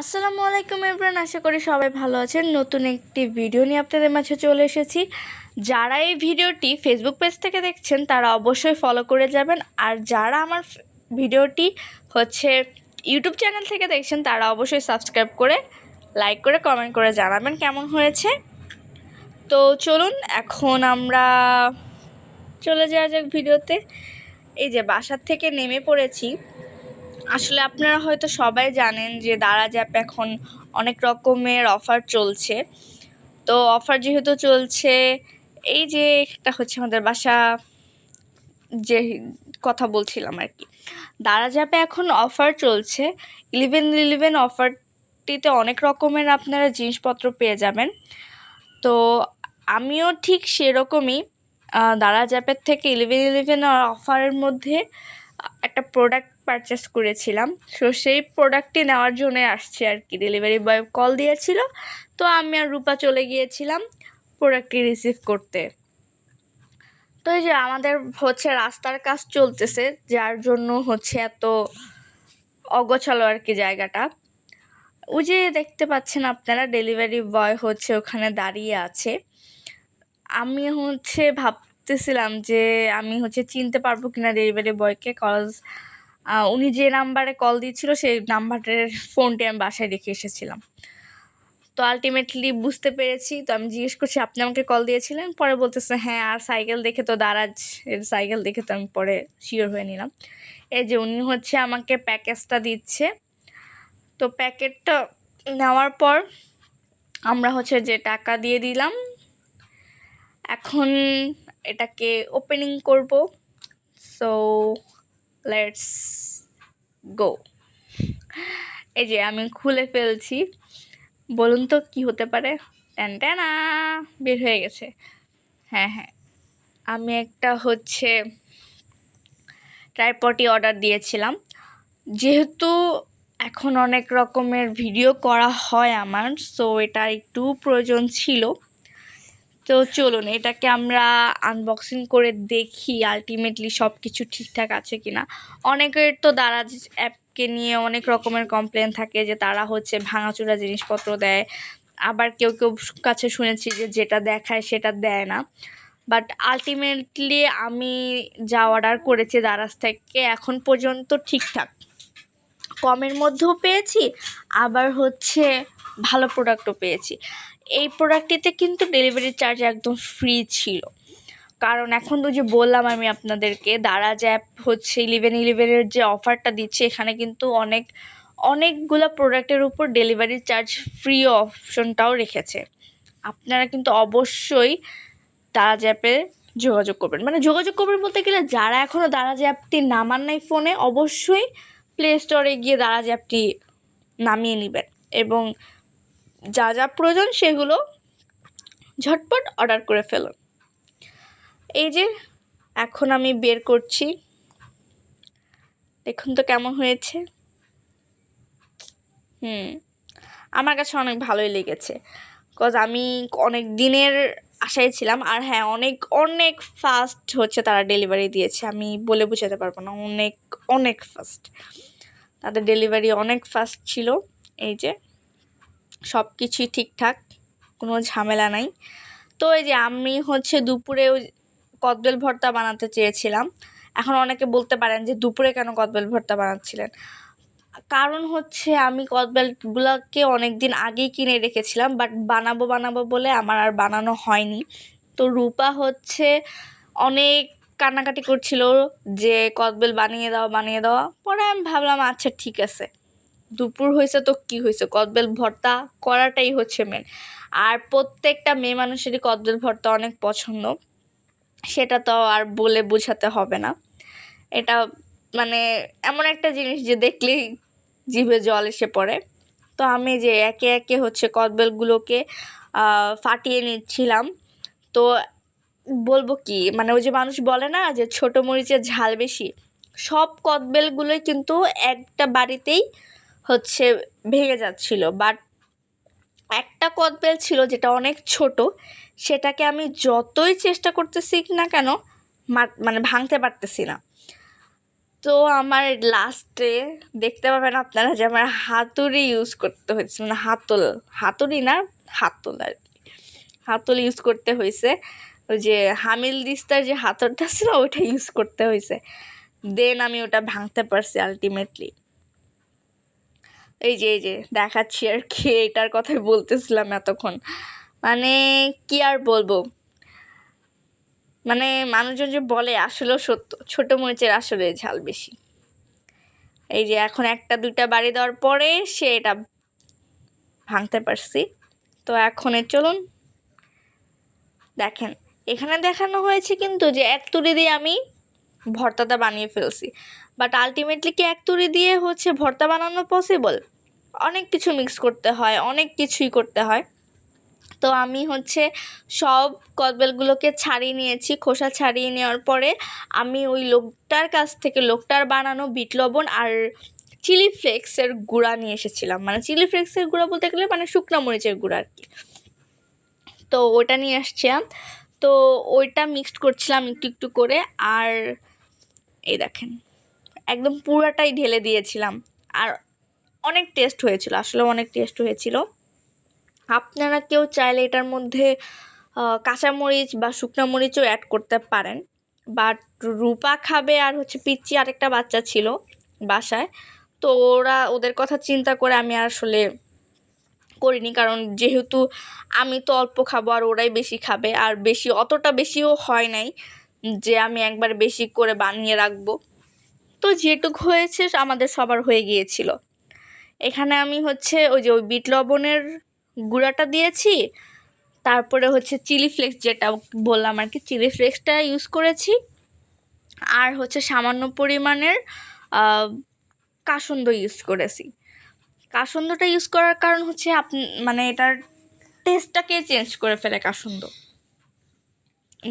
আসসালামু আলাইকুম এভরান আশা করি সবাই ভালো আছেন। নতুন একটি ভিডিও নিয়ে আপনাদের মাঝে চলে এসেছি। যারা এই ভিডিওটি ফেসবুক পেজ থেকে দেখছেন, তারা অবশ্যই ফলো করে যাবেন। আর যারা আমার ভিডিওটি হচ্ছে ইউটিউব চ্যানেল থেকে দেখছেন, তারা অবশ্যই সাবস্ক্রাইব করে লাইক করে কমেন্ট করে জানাবেন কেমন হয়েছে। তো চলুন, এখন আমরা চলে যাওয়া যাক ভিডিওতে। এই যে বাসার থেকে নেমে পড়েছি। আসলে আপনারা হয়তো সবাই জানেন যে দারাজ অ্যাপ এখন অনেক রকমের অফার চলছে। তো অফার যেহেতু চলছে, এই যে একটা হচ্ছে আমাদের বাসা, যে কথা বলছিলাম আর কি। দারাজ অ্যাপে এখন অফার চলছে। ইলেভেন ইলেভেন অফারটিতে অনেক রকমের আপনারা জিনিসপত্র পেয়ে যাবেন। তো আমিও ঠিক সেরকমই দারাজ অ্যাপের থেকে ইলেভেন ইলেভেন অফারের মধ্যে একটা প্রোডাক্ট পারচেস করেছিলাম। সো সেই প্রোডাক্টটি নেওয়ার জন্য আসছে আর কি। ডেলিভারি বয় কল দিয়েছিল। তো আমি আর রূপা চলে গিয়েছিলাম প্রোডাক্টটি রিসিভ করতে। তো এই যে আমাদের হচ্ছে রাস্তার কাজ চলতেছে, যার জন্য হচ্ছে এত অগোছালো আর কি জায়গাটা। ওই যে দেখতে পাচ্ছেন আপনারা ডেলিভারি বয় হচ্ছে ওখানে দাঁড়িয়ে আছে। আমি হচ্ছে ভাবতেছিলাম যে আমি হচ্ছে চিনতে পারব কিনা ডেলিভারি বয়কে কজ উনি যে নাম্বারে কল দিয়েছিল সেই নাম্বারের ফোনটি আমি বাসায় রেখে এসেছিলাম। তো আলটিমেটলি বুঝতে পেরেছি। তো আমি জিজ্ঞেস করছি, আপনি আমাকে কল দিয়েছিলেন? পরে বলতেছে হ্যাঁ আর সাইকেল দেখে তো দারাজ এর সাইকেল দেখে তো আমি পরে শিওর হয়ে নিলাম। এই যে উনি হচ্ছে আমাকে প্যাকেজটা দিচ্ছে। তো প্যাকেটটা নেওয়ার পর আমরা হচ্ছে যে টাকা দিয়ে দিলাম। এখন এটাকে ওপেনিং করব। সো লেটস গো এই যে আমি খুলে ফেলছি। বলুন তো কি হতে পারে? ট্যান ট্যানা বের হয়ে গেছে। হ্যাঁ হ্যাঁ। আমি একটা হচ্ছে ট্রাইপটি অর্ডার দিয়েছিলাম। যেহেতু এখন অনেক রকমের ভিডিও করা হয় আমার সো এটা একটু প্রয়োজন ছিল। তো চলুন, এটাকে আমরা আনবক্সিং করে দেখি আলটিমেটলি সব কিছু ঠিকঠাক আছে কিনা। অনেকের তো দারাজ অ্যাপকে নিয়ে অনেক রকমের কমপ্লেন থাকে যে তারা হচ্ছে ভাঙাচোরা জিনিসপত্র দেয়। আবার কেউ কেউ কাছে শুনেছি যে যেটা দেখায় সেটা দেয় না। বাট আলটিমেটলি আমি যা অর্ডার করেছি দারাজ থেকে এখন পর্যন্ত ঠিকঠাক। কমের মধ্যেও পেয়েছি, আবার হচ্ছে ভালো প্রোডাক্টও পেয়েছি। এই প্রোডাক্টটিতে কিন্তু ডেলিভারি চার্জ একদম ফ্রি ছিল। কারণ এখন তো যে বললাম আমি আপনাদেরকে দারাজ অ্যাপ হচ্ছে ইলেভেন ইলেভেনের যে অফারটা দিচ্ছে, এখানে কিন্তু অনেক, অনেকগুলো প্রোডাক্টের উপর ডেলিভারি চার্জ ফ্রি অপশনটাও রেখেছে। আপনারা কিন্তু অবশ্যই দারাজ অ্যাপে যোগাযোগ করবেন। মানে যোগাযোগ করবেন বলতে গেলে যারা এখনও দারাজ অ্যাপটি নামান নাই ফোনে, অবশ্যই প্লে স্টোরে গিয়ে দারাজ অ্যাপটি নামিয়ে নেবেন। এবং যা যা প্রয়োজন সেগুলো ঝটপট অর্ডার করে ফেলুন। এই যে, এখন আমি বের করছি। দেখুন তো কেমন হয়েছে। হুম, আমার কাছে অনেক ভালোই লেগেছে। কজ আমি অনেক দিনের আশায় ছিলাম আর হ্যাঁ অনেক অনেক ফাস্ট হচ্ছে তারা ডেলিভারি দিয়েছে। আমি বলে বোঝাতে পারব না, অনেক অনেক ফাস্ট তাদের ডেলিভারি অনেক ফাস্ট ছিল। এই যে সব কিছুই ঠিকঠাক, কোনো ঝামেলা নাই। তো এই যে আমি হচ্ছে দুপুরে ওই কদবেল ভর্তা বানাতে চেয়েছিলাম। এখন অনেকে বলতে পারেন যে দুপুরে কেন কদবেল ভর্তা বানাচ্ছিলেন? কারণ হচ্ছে আমি কদবেলগুলোকে অনেক দিন আগেই কিনে রেখেছিলাম, বাট বানাবো বানাবো বলে আমার আর বানানো হয়নি। তো রূপা হচ্ছে অনেক কান্নাকাটি করছিল যে কদবেল বানিয়ে দাও, বানিয়ে দেওয়া পরে আমি ভাবলাম আচ্ছা ঠিক আছে। দুপুর হয়েছে তো কি হয়েছে? কদবেল ভর্তা করাটাই হচ্ছে মেন আর প্রত্যেকটা মেয়ে মানুষেরই কদবেল ভর্তা অনেক পছন্দ। সেটা তো আর বলে বোঝাতে হবে না। এটা মানে এমন একটা জিনিস যে দেখলেই জিভে জল এসে পড়ে। তো আমি যে একে একে হচ্ছে কদবেলগুলোকে ফাটিয়ে নিচ্ছিলাম। তো বলব কি মানে ওই যে মানুষ বলে না যে ছোটো মরিচের ঝাল বেশি, সব কদবেলগুলোই কিন্তু একটা বাড়িতেই হচ্ছে ভেঙে যাচ্ছিল। বাট একটা কদবেল ছিল যেটা অনেক ছোট, সেটাকে আমি যতই চেষ্টা করতেছি না কেন মানে ভাঙতে পারতেছি না। তো আমার লাস্টে দেখতে পাবেন আপনারা যে আমার হাতুড়ি ইউজ করতে হয়েছে মানে হাতল, হাতুড়ি না, হাতল আর কি। হাতল ইউজ করতে হয়েছে। ওই যে হামিল দিস্তার যে হাতলটা ছিল, ওইটা ইউজ করতে হয়েছে। দেন আমি ওটা ভাঙতে পারছি আলটিমেটলি এই যে এই যে, দেখাচ্ছি আর কি, এটার কথাই বলতেছিলাম এতক্ষণ। মানে কি আর বলব? মানে মানুষজন যে বলে, আসলেও সত্য, ছোটো মরিচের আসলে ঝাল বেশি। এই যে, এখন একটা, দুইটা বাড়ি দেওয়ার পরে সে এটা ভাঙতে পারছি। তো এখন চলুন, দেখেন। এখানে দেখানো হয়েছে কিন্তু যে, এক তুড়ি দিয়ে আমি ভর্তাটা বানিয়ে ফেলছি। বাট আলটিমেটলি কি এক তুড়ি দিয়ে হচ্ছে ভর্তা বানানো পসিবল অনেক কিছু মিক্স করতে হয়, অনেক কিছুই করতে হয়। তো আমি হচ্ছে সব কদবেলগুলোকে ছাড়িয়ে নিয়েছি, খোসা ছাড়িয়ে নেওয়ার পরে আমি ওই লোকটার কাছ থেকে, লোকটার বানানো বিট লবণ আর চিলি ফ্লেক্সের গুঁড়া নিয়ে এসেছিলাম। মানে চিলি ফ্লেক্সের গুঁড়া বলতে গেলে মানে শুকনো মরিচের গুঁড়া আর কি। তো ওটা নিয়ে আসছিলাম তো ওইটা মিক্সড করছিলাম একটু একটু করে। আর এই দেখেন। একদম পুরাটাই ঢেলে দিয়েছিলাম। আর অনেক টেস্ট হয়েছিল আসলে অনেক টেস্ট হয়েছিল। আপনারা কেউ চাইলে এটার মধ্যে কাঁচামরিচ বা শুকনো মরিচও অ্যাড করতে পারেন। বাট রূপা খাবে আর হচ্ছে পিচ্চি আরেকটা বাচ্চা ছিল বাসায়। তো ওরা, ওদের কথা চিন্তা করে আমি আসলে করিনি। কারণ যেহেতু আমি তো অল্প খাব আর ওরাই বেশি খাবে। আর বেশি, অতটা বেশিও হয় নাই যে আমি একবার বেশি করে বানিয়ে রাখব। তো যেটুকু হয়েছে আমাদের সবার হয়ে গিয়েছিল। এখানে আমি হচ্ছে ওই যে ওই বিট লবণের গুঁড়াটা দিয়েছি, তারপরে হচ্ছে চিলি ফ্লেক্স যেটা বললাম আর কি, চিলি ফ্লেক্সটা ইউজ করেছি। আর হচ্ছে সামান্য পরিমাণের কাসন্দ ইউজ করেছি। কাসন্দটা ইউজ করার কারণ হচ্ছে আপ মানে এটার টেস্টটাকে চেঞ্জ করে ফেলে কাসন্দ?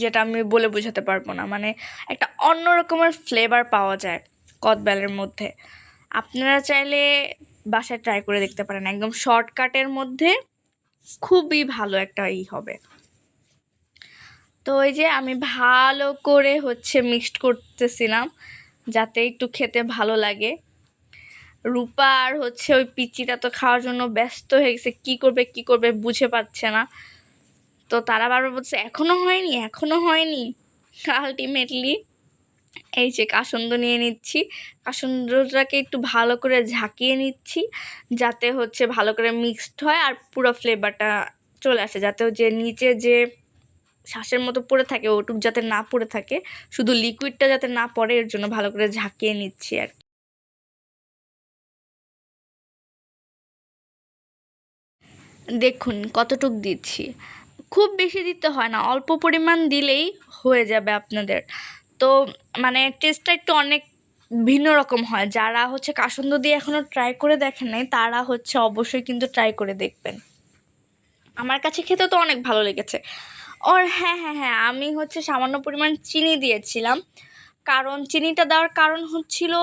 যেটা আমি বলে বোঝাতে পারব না। মানে একটা অন্য রকমের ফ্লেভার পাওয়া যায়। কদবেলের মধ্যে। আপনারা চাইলে বাসায় ট্রাই করে দেখতে পারেন। একদম শর্টকাটের মধ্যে খুবই ভালো একটা ই হবে। তো ওই যে আমি ভালো করে হচ্ছে মিক্সড করতেছিলাম, যাতে একটু খেতে ভালো লাগে। রূপা আর হচ্ছে ওই পিচিটা তো খাওয়ার জন্য ব্যস্ত হয়ে গেছে। কী করবে কী করবে বুঝে পাচ্ছে না। তো তারা বারবার বলছে এখনও হয়নি এখনও হয়নি। আলটিমেটলি এই যে কাসন্দ নিয়ে নিচ্ছি। কাসন্দটাকে একটু ভালো করে ঝাঁকিয়ে নিচ্ছি, যাতে হচ্ছে ভালো করে মিক্সড হয় আর পুরো ফ্লেভারটা চলে আসে, যাতে যে নিচে যে শ্বাসের মতো পড়ে থাকে, ওটুক যাতে না পড়ে থাকে, শুধু লিকুইডটা যাতে না পড়ে, এর জন্য ভালো করে ঝাঁকিয়ে নিচ্ছি আর দেখুন কতটুক দিচ্ছি। খুব বেশি দিতে হয় না, অল্প পরিমাণ দিলেই হয়ে যাবে আপনাদের। তো মানে টেস্টটা একটু অনেক ভিন্ন রকম হয়। যারা হচ্ছে কাসন্দ দিয়ে এখনও ট্রাই করে দেখেন নাই, তারা হচ্ছে অবশ্যই কিন্তু ট্রাই করে দেখবেন। আমার কাছে খেতে তো অনেক ভালো লেগেছে। ওর হ্যাঁ হ্যাঁ হ্যাঁ আমি হচ্ছে সামান্য পরিমাণ চিনি দিয়েছিলাম। কারণ চিনিটা দেওয়ার কারণ হচ্ছিল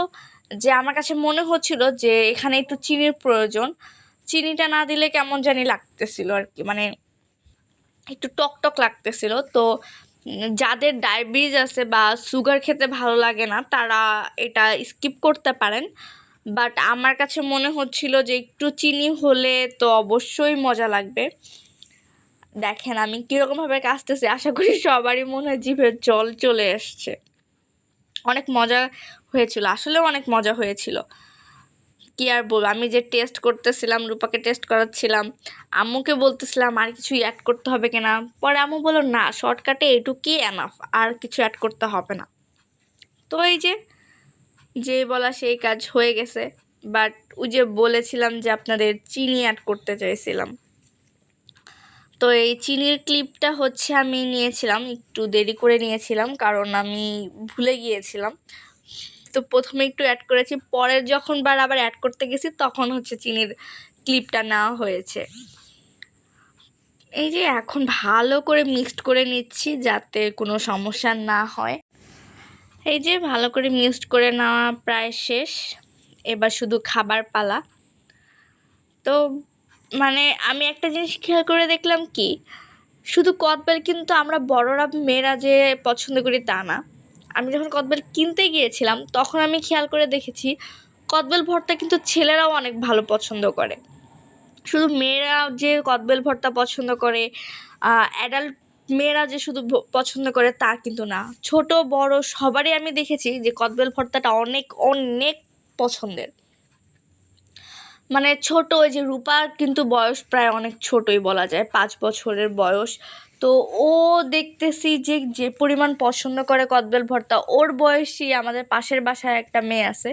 যে, আমার কাছে মনে হচ্ছিল যে, এখানে একটু চিনির প্রয়োজন। চিনিটা না দিলে কেমন জানি লাগতেছিল আর কি মানে একটু টক টক লাগতেছিল। তো যাদের ডায়াবেটিস আছে বা সুগার খেতে ভালো লাগে না, তারা এটা স্কিপ করতে পারেন। বাট আমার কাছে মনে হচ্ছিল যে একটু চিনি হলে তো অবশ্যই মজা লাগবে। দেখেন আমি কীরকমভাবে কাজতেছি আশা করি সবারই মনে হয় জিভের জল চলে এসছে। অনেক মজা হয়েছিল, আসলেও অনেক মজা হয়েছিল। কি আর বলব? আমি যে টেস্ট করতেছিলাম, রূপাকে টেস্ট করাচ্ছিলাম, আম্মুকে বলতেছিলাম, আর কিছু অ্যাড করতে হবে কিনা পরে আম্মু বলল, না শর্টকাটে এটুকুই এনাফ আর কিছু অ্যাড করতে হবে না। তো এই যে যে বলা সেই কাজ হয়ে গেছে বাট ওই যে বলেছিলাম যে আপনাদের চিনি অ্যাড করতে চাইছিলাম। তো এই চিনির ক্লিপটা হচ্ছে আমি নিয়েছিলাম, একটু দেরি করে নিয়েছিলাম, কারণ আমি ভুলে গিয়েছিলাম। তো প্রথমে একটু অ্যাড করেছি, পরের যখন বার আবার অ্যাড করতে গেছি, তখন হচ্ছে চিনির ক্লিপটা নেওয়া হয়েছে। এই যে এখন ভালো করে মিক্সড করে নিচ্ছি যাতে কোনো সমস্যা না হয়। এই যে ভালো করে মিক্সড করে নেওয়া প্রায় শেষ। এবার শুধু খাবার পালা। তো মানে আমি একটা জিনিস খেয়াল করে দেখলাম কি, শুধু কদবেল কিন্তু আমরা বড়রা মেয়েরা যে পছন্দ করি তা না। আমি যখন কদবেল কিনতে গিয়েছিলাম, তখন আমি খেয়াল করে দেখেছি কদবেল ভর্তা কিন্তু ছেলেরাও অনেক ভালো পছন্দ করে। শুধু মেয়েরা যে কদবেল ভর্তা পছন্দ করে অ্যাডাল্ট মেয়েরা যে শুধু পছন্দ করে তা কিন্তু না। ছোট, বড় সবারই আমি দেখেছি যে কদবেল ভর্তাটা অনেক অনেক পছন্দের। মানে ছোট, ওই যে রূপার কিন্তু বয়স প্রায় অনেক ছোটই বলা যায়, পাঁচ বছরের বয়স। তো ও দেখতেছি যে যে পরিমাণ পছন্দ করে কদবেল ভর্তা, ওর বয়সী আমাদের পাশের বাসায় একটা মেয়ে আছে,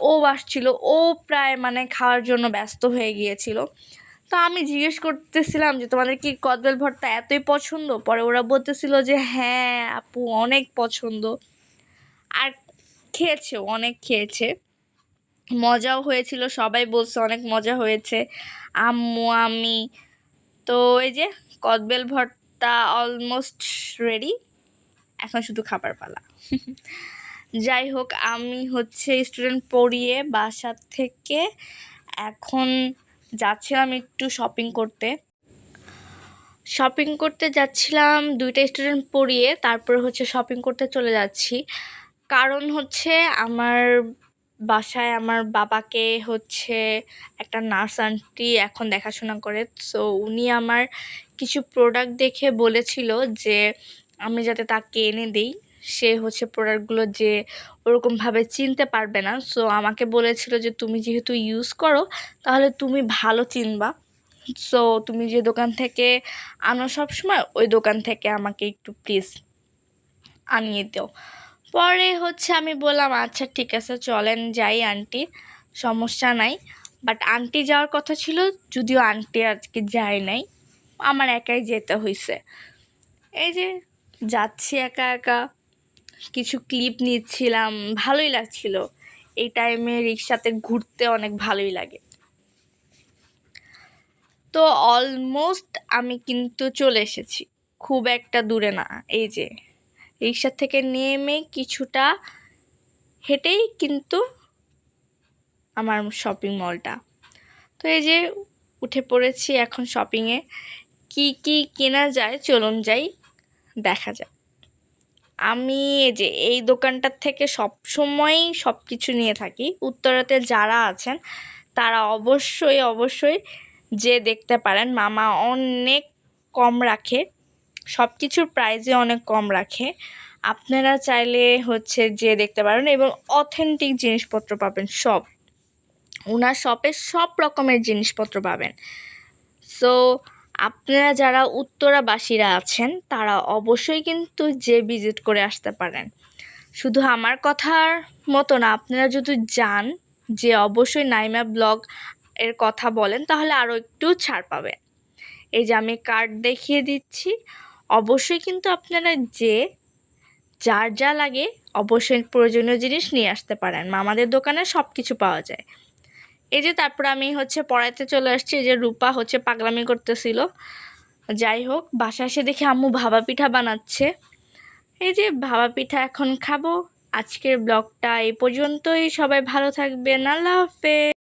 ও আসছিল, ও প্রায় মানে খাওয়ার জন্য ব্যস্ত হয়ে গিয়েছিল। তো আমি জিজ্ঞেস করতেছিলাম যে, তোমাদের কি কদবেল ভর্তা এতই পছন্দ? পরে ওরা বলতেছিল যে হ্যাঁ আপু, অনেক পছন্দ। আর খেয়েছে, অনেক খেয়েছে। মজাও হয়েছিল, সবাই বলছে অনেক মজা হয়েছে, আম্মু, আমি। তো এই যে, কদবেল ভর্তা অলমোস্ট রেডি এখন শুধু খাবার পালা। যাই হোক আমি হচ্ছে স্টুডেন্ট পড়িয়ে বাসা থেকে এখন যাচ্ছিলাম একটু শপিং করতে। শপিং করতে যাচ্ছিলাম, দুইটা স্টুডেন্ট পড়িয়ে তারপরে হচ্ছে শপিং করতে চলে যাচ্ছি। কারণ হচ্ছে আমার বাসায় আমার বাবাকে হচ্ছে একটা নার্স আন্টি এখন দেখাশোনা করে। সো উনি আমার কিছু প্রোডাক্ট দেখে বলেছিল যে, আমি যাতে তাকে এনে দিই, সে হচ্ছে প্রোডাক্টগুলো যে ওরকমভাবে চিনতে পারবে না। সো আমাকে বলেছিল যে, তুমি যেহেতু ইউজ করো, তাহলে তুমি ভালো চিনবা। সো তুমি যে দোকান থেকে আনো সবসময়, ওই দোকান থেকে আমাকে একটু প্লিজ আনিয়ে দাও। পরে হচ্ছে আমি বললাম আচ্ছা ঠিক আছে, চলেন যাই আন্টি সমস্যা নাই। বাট আন্টি যাওয়ার কথা ছিল, যদিও আন্টি আজকে যায় নাই। আমার একাই যেতে হয়েছে এই যে যাচ্ছি একা একা, কিছু ক্লিপ নিচ্ছিলাম, ভালোই লাগছিল। এই টাইমে রিক্সাতে ঘুরতে অনেক ভালোই লাগে। তো অলমোস্ট আমি কিন্তু চলে এসেছি। খুব একটা দূরে না, এই যে রিক্সা থেকে নেমে কিছুটা হেঁটেই কিন্তু আমার শপিং মলটা তো এই যে উঠে পড়েছি এখন শপিংয়ে কি কি কেনা যায়? চলুন যাই, দেখা যাক। আমি যে, এই দোকানটার থেকে সব সময়ই সব কিছু নিয়ে থাকি। উত্তরাতে যারা আছেন, তারা অবশ্যই অবশ্যই যে দেখতে পারেন, মামা অনেক কম রাখে। সব কিছুর প্রাইসে অনেক কম রাখে। আপনারা চাইলে হচ্ছে যে দেখতে পারেন এবং অথেন্টিক জিনিসপত্র পাবেন, সব। ওনার শপে সব রকমের জিনিসপত্র পাবেন। সো আপনারা যারা উত্তরাবাসীরা আছেন, তারা অবশ্যই কিন্তু যে ভিজিট করে আসতে পারেন। শুধু আমার কথার মতো না, আপনারা যদি যান, যে অবশ্যই নাইমা ব্লগ এর কথা বলেন, তাহলে আরও একটু ছাড় পাবেন। এই যে আমি কার্ড দেখিয়ে দিচ্ছি। অবশ্যই কিন্তু আপনারা যে, যার যা লাগে, অবশ্যই প্রয়োজনীয় জিনিস নিয়ে আসতে পারেন। মামাদের দোকানে সব কিছু পাওয়া যায়। এই যে তারপর আমি হচ্ছে পড়াইতে চলে আসছি, এই যে রূপা হচ্ছে পাগলামি করতেছিল। যাই হোক বাসা এসে দেখি আম্মু ভাবা পিঠা বানাচ্ছে। এই যে ভাবা পিঠা এখন খাব। আজকের ব্লগটা এই পর্যন্তই। সবাই ভালো থাকবেন। আল্লাহ হাফেজ।